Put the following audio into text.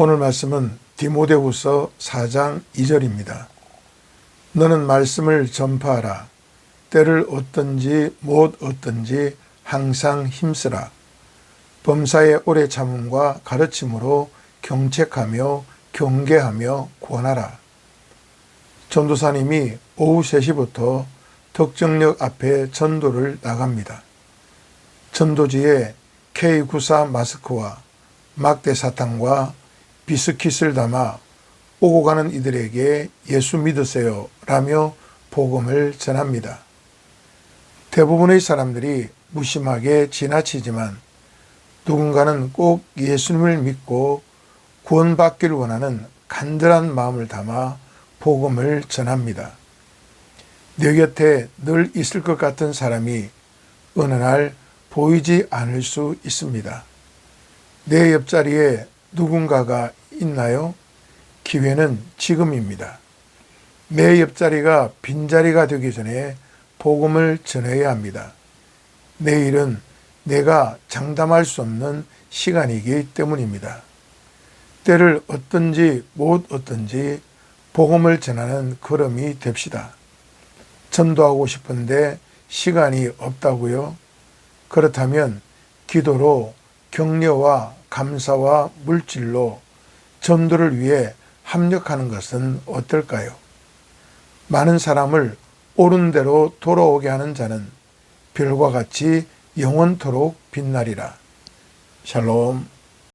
오늘 말씀은 디모데후서 4장 2절입니다. 너는 말씀을 전파하라. 때를 얻든지 못 얻든지 항상 힘쓰라. 범사의 오래 참음과 가르침으로 경책하며 경계하며 권하라. 전도사님이 오후 3시부터 덕정역 앞에 전도를 나갑니다. 전도지에 K94 마스크와 막대 사탕과 비스킷을 담아 오고 가는 이들에게 예수 믿으세요 라며 복음을 전합니다. 대부분의 사람들이 무심하게 지나치지만 누군가는 꼭 예수님을 믿고 구원받기를 원하는 간절한 마음을 담아 복음을 전합니다. 내 곁에 늘 있을 것 같은 사람이 어느 날 보이지 않을 수 있습니다. 내 옆자리에 누군가가 있나요? 기회는 지금입니다. 내 옆자리가 빈자리가 되기 전에 복음을 전해야 합니다. 내일은 내가 장담할 수 없는 시간이기 때문입니다. 때를 어떤지 못 어떤지 복음을 전하는 걸음이 됩시다. 전도하고 싶은데 시간이 없다고요? 그렇다면 기도로 격려와 감사와 물질로 전도를 위해 합력하는 것은 어떨까요? 많은 사람을 옳은 대로 돌아오게 하는 자는 별과 같이 영원토록 빛나리라. 샬롬.